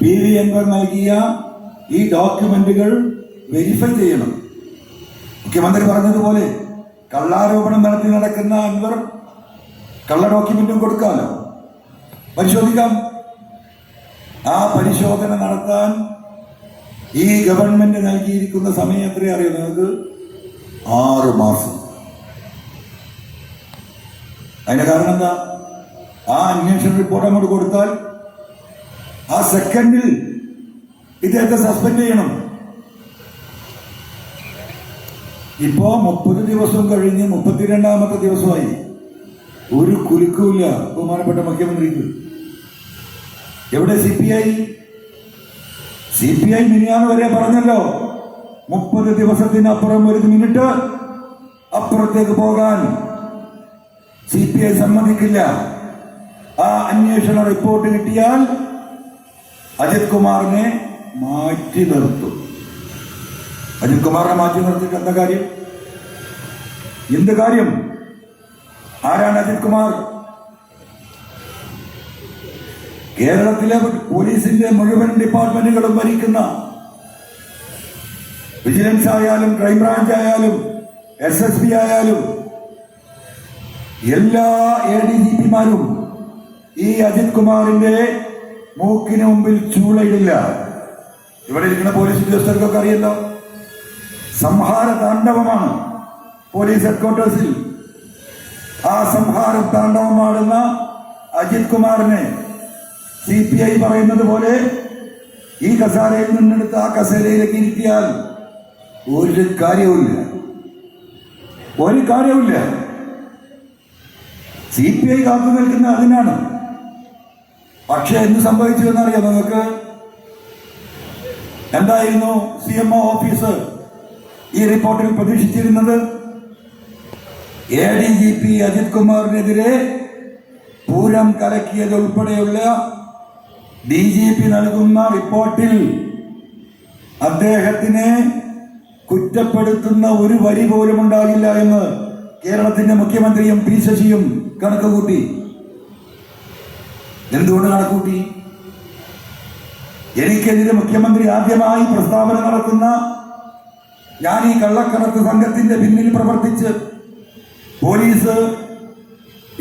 P V Anwar നൽകിയ ഈ ഡോക്യുമെന്റുകൾ verify ചെയ്യണം. മുഖ്യമന്ത്രി പറഞ്ഞതുപോലെ കള്ളാരോപണം നടത്തി നടക്കുന്ന അൻവർ കള്ള ഡോക്യുമെന്റും കൊടുക്കാമല്ലോ പരിശോധിക്കാം. ആ പരിശോധന നടത്താൻ ഈ ഗവൺമെന്റ് നൽകിയിരിക്കുന്ന സമയം എത്രയും അറിയാം നിങ്ങൾക്ക്? ആറ് മാസം. അതിന്റെ കാരണം എന്താ? ആ അന്വേഷണ റിപ്പോർട്ട് അങ്ങോട്ട് കൊടുത്താൽ ആ സെക്കൻഡിൽ ഇദ്ദേഹത്തെ സസ്പെൻഡ് ചെയ്യണം. ഇപ്പോ മുപ്പത് ദിവസം കഴിഞ്ഞ് മുപ്പത്തിരണ്ടാമത്തെ ദിവസമായി. ഒരു കുലുക്കുമില്ല ബഹുമാനപ്പെട്ട മുഖ്യമന്ത്രിക്ക്. എവിടെ C P I C P I മിനിയാന്ന് വരെ പറഞ്ഞല്ലോ. മുപ്പത് ദിവസത്തിനപ്പുറം ഒരു മിനിറ്റ് അപ്പുറത്തേക്ക് പോകാൻ സി പി ഐ സമ്മതിക്കില്ല. ആ അന്വേഷണ റിപ്പോർട്ട് കിട്ടിയാൽ അജിത് കുമാറിനെ മാറ്റി നിർത്തും. അജിത് കുമാറിനെ മാറ്റി നിർത്തിയിട്ട് എന്താ കാര്യം? എന്ത് കാര്യം? ആരാണ് അജിത് കുമാർ? കേരളത്തിലെ പോലീസിന്റെ മുഴുവൻ ഡിപ്പാർട്ട്മെന്റുകളും ഭരിക്കുന്ന വിജിലൻസ് ആയാലും ക്രൈംബ്രാഞ്ച് ആയാലും എസ് എസ് പി ആയാലും എല്ലാ എ ഡി ജി പിമാരും ഈ അജിത് കുമാറിന്റെ മൂക്കിന് മുമ്പിൽ ചൂളയില്ല ഇവിടെ ഇരിക്കുന്ന പോലീസ് ഉദ്യോഗസ്ഥർക്കൊക്കെ അറിയല്ലോ. സംഹാര താണ്ഡവമാണ് പോലീസ് ഹെഡ്ക്വാർട്ടേഴ്സിൽ. ആ സംഹാര താണ്ഡവമാടുന്ന അജിത് കുമാറിനെ സി പി ഐ പറയുന്നത് പോലെ ഈ കസാരയിൽ നിന്നെടുത്ത് ആ കസേരയിലേക്ക് ഇരുത്തിയാൽ ഒരു കാര്യവുമില്ല. ഒരു കാര്യവുമില്ല. സി പി ഐ കാത്തു നിൽക്കുന്ന അതിനാണ് പക്ഷെ എന്ത് സംഭവിച്ചു എന്നറിയാം നിങ്ങൾക്ക്? എന്തായിരുന്നു സി എം ഒ ഓഫീസ് ഈ റിപ്പോർട്ടിൽ പ്രതീക്ഷിച്ചിരുന്നത്? A D G P Ajith കുമാറിനെതിരെ Pooram കലക്കിയത് ഉൾപ്പെടെയുള്ള ഡി ജി പി നൽകുന്ന റിപ്പോർട്ടിൽ അദ്ദേഹത്തിനെ കുറ്റപ്പെടുത്തുന്ന ഒരു വരി പോലും ഉണ്ടാകില്ല എന്ന് കേരളത്തിന്റെ മുഖ്യമന്ത്രിയും പി ശശിയും കണക്ക് കൂട്ടി എന്തുകൊണ്ട് കണക്കൂട്ടി എനിക്കെതിരെ മുഖ്യമന്ത്രി ആദ്യമായി പ്രസ്താവന നടത്തുന്ന ഞാൻ ഈ കള്ളക്കടത്ത് സംഘത്തിന്റെ പിന്നിൽ പ്രവർത്തിച്ച് പോലീസ്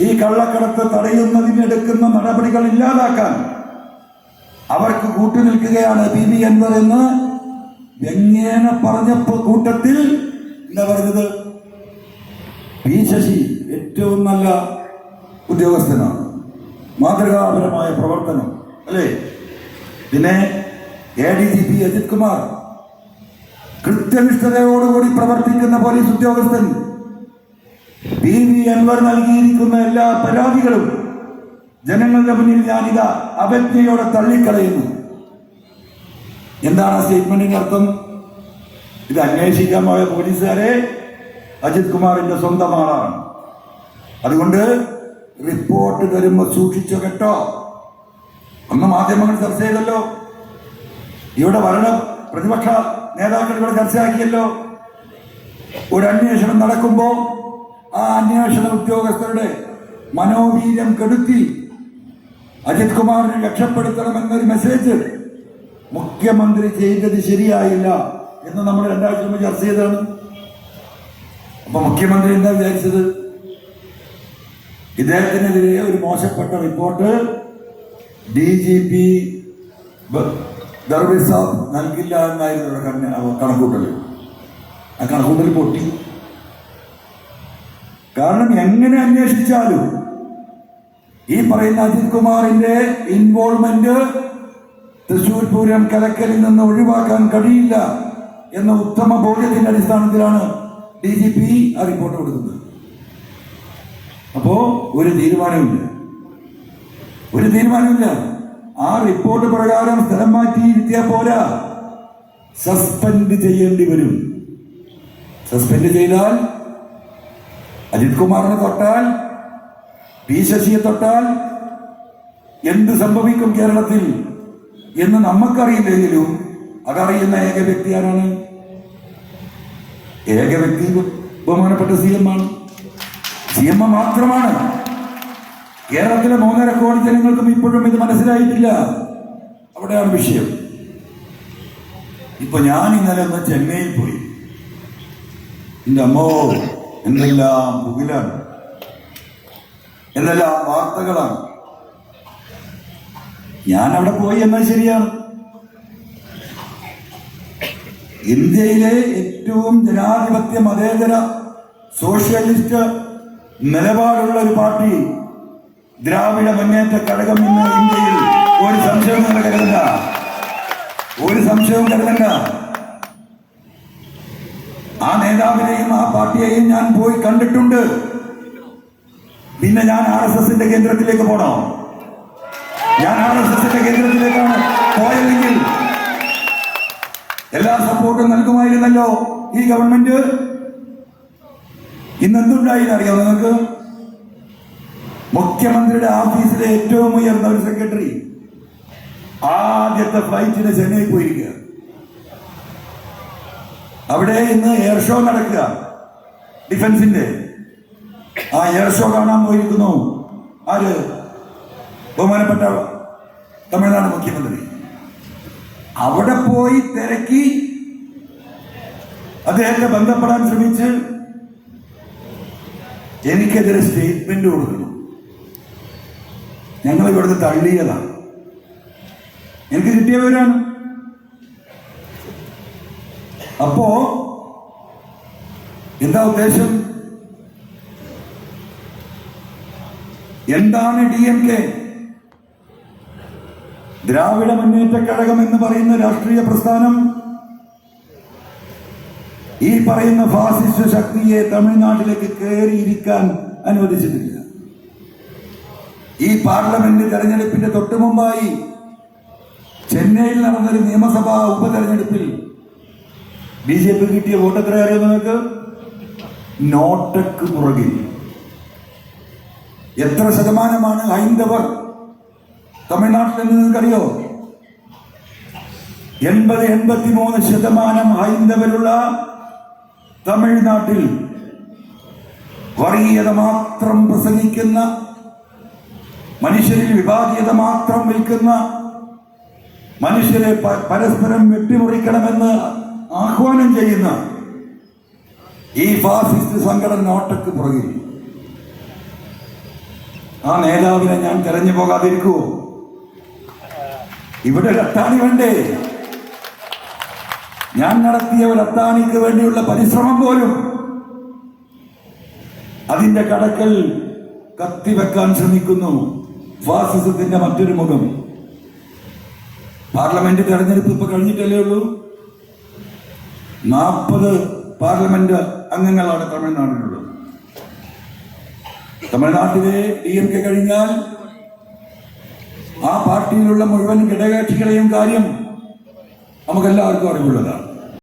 ഈ കള്ളക്കടത്ത് തടയുന്നതിനെടുക്കുന്ന നടപടികൾ ഇല്ലാതാക്കാൻ അവർക്ക് കൂട്ടുനിൽക്കുകയാണ് പി വി അൻവർ എന്ന് വ്യങ്ങേന പറഞ്ഞപ്പോ കൂട്ടത്തിൽ എന്താ പറഞ്ഞത്. പി ശശി ഏറ്റവും നല്ല ഉദ്യോഗസ്ഥനാണ്. മാതൃകാപരമായ പ്രവർത്തനം അല്ലേ? പിന്നെ A D G P Ajith Kumar കൃത്യനിഷ്ഠതയോടുകൂടി പ്രവർത്തിക്കുന്ന പോലീസ് ഉദ്യോഗസ്ഥൻ പി വി അൻവർ നൽകിയിരിക്കുന്ന എല്ലാ പരാതികളും ജനങ്ങളുടെ മുന്നിൽ ഞാനിതാ അവജ്ഞയോടെ തള്ളിക്കളയുന്നു. എന്താണ് സ്റ്റേറ്റ്മെന്റിന്റെ അർത്ഥം ഇത് അന്വേഷിക്കാൻ പോയ പോലീസുകാരെ അജിത് കുമാറിന്റെ സ്വന്തം ആളാണ്. അതുകൊണ്ട് റിപ്പോർട്ട് വരുമ്പോ സൂക്ഷിച്ചു കേട്ടോ? അന്ന് മാധ്യമങ്ങൾ ചർച്ച ചെയ്തല്ലോ. ഇവിടെ വരണം പ്രതിപക്ഷ നേതാക്കൾ ഇവിടെ ചർച്ചയാക്കിയല്ലോ ഒരു അന്വേഷണം നടക്കുമ്പോൾ ആ അന്വേഷണ ഉദ്യോഗസ്ഥരുടെ മനോവീര്യം കെടുത്തി അജിത് കുമാറിനെ രക്ഷപ്പെടുത്തണമെന്നൊരു മെസ്സേജ് മുഖ്യമന്ത്രി ചെയ്തത് ശരിയായില്ല എന്ന് നമ്മൾ രണ്ടാഴ്ച മുമ്പ് ചർച്ച ചെയ്തതാണ്. അപ്പൊ മുഖ്യമന്ത്രി എന്താ വിചാരിച്ചത്? ഇദ്ദേഹത്തിനെതിരെ ഒരു മോശപ്പെട്ട റിപ്പോർട്ട് ഡി ജി പി ദർബി സാബ് നൽകില്ല എന്നായിരുന്നു കണ്ണ- കണക്കൂട്ടൽ. ആ കണക്കൂട്ടൽ പൊട്ടി. കാരണം എങ്ങനെ അന്വേഷിച്ചാലും ഈ പറയുന്ന അജിത് കുമാറിന്റെ ഇൻവോൾവ്മെന്റ് തൃശൂർ പൂരം കലക്കലിൽ നിന്ന് ഒഴിവാക്കാൻ കഴിയില്ല എന്ന ഉത്തമ ബോധ്യത്തിന്റെ അടിസ്ഥാനത്തിലാണ് ഡി ജി പി ആ റിപ്പോർട്ട് കൊടുക്കുന്നത്. അപ്പോ ഒരു തീരുമാനമില്ല ഒരു തീരുമാനമില്ല ആ റിപ്പോർട്ട് പ്രകാരം സ്ഥലം മാറ്റിയിരുത്തിയാൽ പോരാ. സസ്പെൻഡ് ചെയ്യേണ്ടി വരും. സസ്പെൻഡ് ചെയ്താൽ അജിത് കുമാറിനെ തൊട്ടാൽ പി ശശിയെ തൊട്ടാൽ എന്ത് സംഭവിക്കും കേരളത്തിൽ എന്ന് നമുക്കറിയില്ലെങ്കിലും അതറിയുന്ന ഏക വ്യക്തി ആരാണ്? ഏക വ്യക്തി ബഹുമാനപ്പെട്ട സി എം ആണ്. സി എം മാത്രമാണ്. കേരളത്തിലെ മൂന്നര കോടി ജനങ്ങൾക്കും ഇപ്പോഴും ഇത് മനസ്സിലായിട്ടില്ല. അവിടെയാണ് വിഷയം. ഇപ്പൊ ഞാൻ ഇന്നലെ ഒന്ന് ചെന്നൈയിൽ പോയി. എന്റെ അമ്മോ എന്തെല്ലാം പുകിലാണ്. എന്തെല്ലാം വാർത്തകളാണ്. ഞാൻ അവിടെ പോയി എന്നാൽ ശരിയാണ്. ഇന്ത്യയിലെ ഏറ്റവും ജനാധിപത്യ മതേതര സോഷ്യലിസ്റ്റ് നിലപാടുള്ള ഒരു പാർട്ടി ദ്രാവിഡ മുന്നേറ്റ ഘടകം ഇന്ന് ഇന്ത്യയിൽ ഒരു സംശയവും കരുതണ്ട ഒരു സംശയവും കരുതണ്ട ആ നേതാവിനെയും ആ പാർട്ടിയെയും ഞാൻ പോയി കണ്ടിട്ടുണ്ട്. പിന്നെ ഞാൻ ആർ എസ് എസിന്റെ കേന്ദ്രത്തിലേക്ക് പോണോ? ഞാൻ ആർ എസ് എസിന്റെ കേന്ദ്രത്തിലേക്കാണ് പോയതെങ്കിൽ എല്ലാ സപ്പോർട്ടും നൽകുമായിരുന്നല്ലോ ഈ ഗവൺമെന്റ്? ഇന്ന് എന്തുണ്ടായില്ല അറിയാം നിങ്ങൾക്ക്? മുഖ്യമന്ത്രിയുടെ ഓഫീസിലെ ഏറ്റവും ഉയർന്ന ഒരു സെക്രട്ടറി ആദ്യത്തെ ഫ്ലൈറ്റിന് ചെന്നൈ പോയിരിക്കുക. അവിടെ ഇന്ന് എയർ ഷോ നടക്കുക. ഡിഫൻസിന്റെ. ആ എയർ ഷോ കാണാൻ പോയിരിക്കുന്നു. ആര്? ബഹുമാനപ്പെട്ട തമിഴ്നാട് മുഖ്യമന്ത്രി. അവിടെ പോയി തിരക്കി അദ്ദേഹത്തെ ബന്ധപ്പെടാൻ ശ്രമിച്ച് എനിക്കെതിരെ സ്റ്റേറ്റ്മെന്റ് കൊടുക്കുന്നു ഞങ്ങൾ ഇവിടുന്ന് തള്ളിയതാണ്. എനിക്ക് കിട്ടിയവരാണ് അപ്പോ എന്താ ഉദ്ദേശം? എന്താണ് ഡി എം കെ? ദ്രാവിഡ മുന്നേറ്റ കഴകം എന്ന് പറയുന്ന രാഷ്ട്രീയ പ്രസ്ഥാനം ഈ പറയുന്ന ഫാസിസ്റ്റ് ശക്തിയെ തമിഴ്നാട്ടിലേക്ക് കയറിയിരിക്കാൻ അനുവദിച്ചിട്ടില്ല. ഈ പാർലമെന്റ് തെരഞ്ഞെടുപ്പിന്റെ തൊട്ടു മുമ്പായി ചെന്നൈയിൽ നടന്നൊരു നിയമസഭാ ഉപതെരഞ്ഞെടുപ്പിൽ ബി ജെ പി കിട്ടിയ വോട്ട് എത്ര അറിയാം നിങ്ങൾക്ക്? നോട്ടക്ക് പുറകിൽ. എത്ര ശതമാനമാണ് ഹൈന്ദവർ തമിഴ്നാട്ടിൽ നിന്ന് നിങ്ങൾക്കറിയോ? എൺപത് എൺപത്തി മൂന്ന് ശതമാനം ഹൈന്ദവരുള്ള തമിഴ്നാട്ടിൽ വർഗീയത മാത്രം പ്രസംഗിക്കുന്ന മനുഷ്യരിൽ വിഭാഗീയത മാത്രം വിൽക്കുന്ന മനുഷ്യരെ പരസ്പരം വെട്ടിമുറിക്കണമെന്ന് ആഹ്വാനം ചെയ്യുന്ന ഈ ഫാസിസ്റ്റ് സംഘടന നോട്ടക്ക് പുറകിൽ. ആ നേതാവിനെ ഞാൻ തെരഞ്ഞു പോകാതിരിക്കൂ. ഇവിടെ കട്ടാണി വേണ്ടേ? ഞാൻ നടത്തിയ ഒരു അത്താണിക്ക് വേണ്ടിയുള്ള പരിശ്രമം പോലും അതിന്റെ കടക്കൽ കത്തിവെക്കാൻ ശ്രമിക്കുന്നു ഫാസിസത്തിന്റെ മറ്റൊരു മുഖം. പാർലമെന്റ് തെരഞ്ഞെടുപ്പ് ഇപ്പൊ കഴിഞ്ഞിട്ടല്ലേ ഉള്ളൂ? നാൽപ്പത് പാർലമെന്റ് അംഗങ്ങളാണ് തമിഴ്നാട്ടിലുള്ളത് തമിഴ്നാട്ടിലെ ഡി എം കെ കഴിഞ്ഞാൽ ആ പാർട്ടിയിലുള്ള മുഴുവൻ ഘടകകക്ഷികളെയും കാര്യം നമുക്കെല്ലാവർക്കും അറിവുള്ളതാണ്.